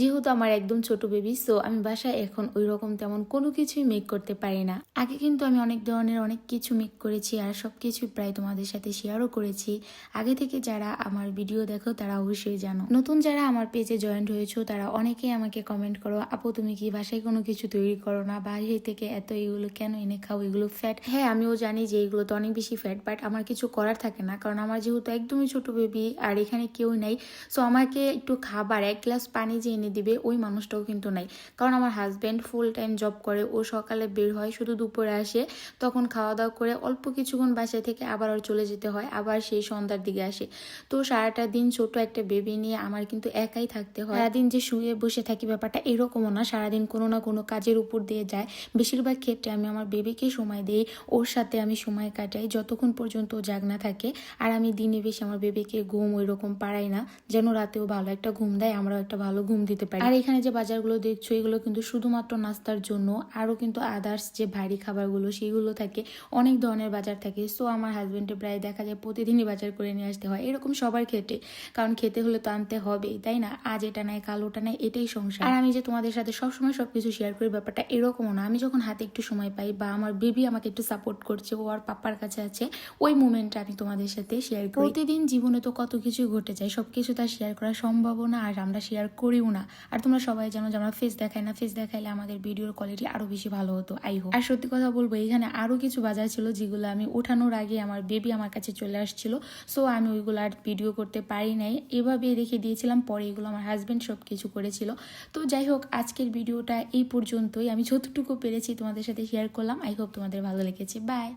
যেহেতু আমার একদম ছোট বেবি সো আমি বাসায় এখন ওই রকম তেমন কোনো কিছুই মেক করতে পারি না। আগে কিন্তু আমি অনেক ধরনের অনেক কিছু মেক করেছি আর সব কিছুই প্রায় তোমাদের সাথে শেয়ারও করেছি। আগে থেকে যারা আমার ভিডিও দেখো, তারা অবশ্যই জানো। নতুন যারা আমার পেজে জয়েন্ট হয়েছো, তারা অনেকেই আমাকে কমেন্ট করো, আপু, তুমি কি বাসায় কোনো কিছু তৈরি করো না? বাইরে থেকে এত এগুলো কেন এনে খাও? এগুলো ফ্যাট হ্যাঁ আমিও জানি যে এগুলো তো অনেক বেশি ফ্যাট বাট আমার কিছু করার থাকে না, কারণ আমার যেহেতু একদমই ছোট বেবি আর এখানে কেউ নেই। সো আমাকে একটু খাবার, এক গ্লাস পানি যে এনে দিবে, ওই মানুষটাও কিন্তু নাই। কারণ আমার হাজব্যান্ড ফুল টাইম জব করে, ও সকালে বের হয়, শুধু দুপুরে আসে, তখন খাওয়া দাওয়া করে অল্প কিছুক্ষণ বাসায় থেকে আবার ওর চলে যেতে হয়, আবার সেই সন্ধ্যার দিকে আসে। তো সারাটা দিন ছোট একটা বেবি নিয়ে আমার কিন্তু একাই থাকতে হয়। সারাদিন যে শুয়ে বসে থাকি ব্যাপারটা এরকমও না, সারাদিন কোনো না কোনো কাজের উপর দিয়ে যায়। বেশিরভাগ ক্ষেত্রে আমি আমার বেবিকে সময় দিই, ওর সাথে আমি সময় কাটাই, যতক্ষণ পর্যন্ত ও জাগনা থাকে। আর আমি দিনে বেশি আমার বেবিকে ঘুম ওই রকম পারাই না, যেন রাতেও ভালো একটা ঘুম দেয়, আমরাও একটা ভালো ঘুম দিতে পারি। আর এখানে যে বাজারগুলো দেখছ এগুলো কিন্তু শুধুমাত্র নাস্তার জন্য। আরও কিন্তু আদার্স যে ভারী খাবারগুলো সেগুলো থাকে। অনেক ধরনের বাজার থাকে। সো আমার হাজবেন্ডের প্রায় দেখা যায় প্রতিদিনই বাজার করে নিয়ে আসতে হয়। এরকম সবার ক্ষেত্রে। কারণ খেতে হলে তো আনতে হবেই তাই না? আজ এটা নাই কাল ওটা নাই এটাই সংসার। আর আমি যে তোমাদের সাথে সবসময় সবকিছু শেয়ার করি ব্যাপারটা এরকমও না। আমি যখন হাতে একটু সময় পাই বা আমার বেবি আমাকে একটু সাপোর্ট করছে ও আর পাপ্পার কাছে আছে ওই মুমেন্টটা আমি তোমাদের সাথে শেয়ার করি। প্রতিদিন জীবনে তো কত কিছু ঘটে যায় সব কিছু তার শেয়ার করা সম্ভব না আর আমরা শেয়ার করিও না। আর তোমরা সবাই জানো যে আমরা ফেস দেখাই না। ফেস দেখাইলে আমাদের ভিডিওর কোয়ালিটি আরও বেশি ভালো হতো। আই হোক আর সত্যি কথা বলব এখানে আরও কিছু বাজার ছিল যেগুলো আমি ওঠানোর আগে আমার বেবি আমার কাছে চলে আসছিল। সো আমি ওইগুলো আর ভিডিও করতে পারি নাই। এভাবে রেখে দিয়েছিলাম, পরে এগুলো আমার হাজব্যান্ড সব কিছু করেছিল। তো যাই হোক, আজকের ভিডিওটা এই পর্যন্তই। আমি যতটুকু পেরেছি তোমাদের সাথে শেয়ার করলাম। আই হোপ তোমাদের ভালো লেগেছে। বাই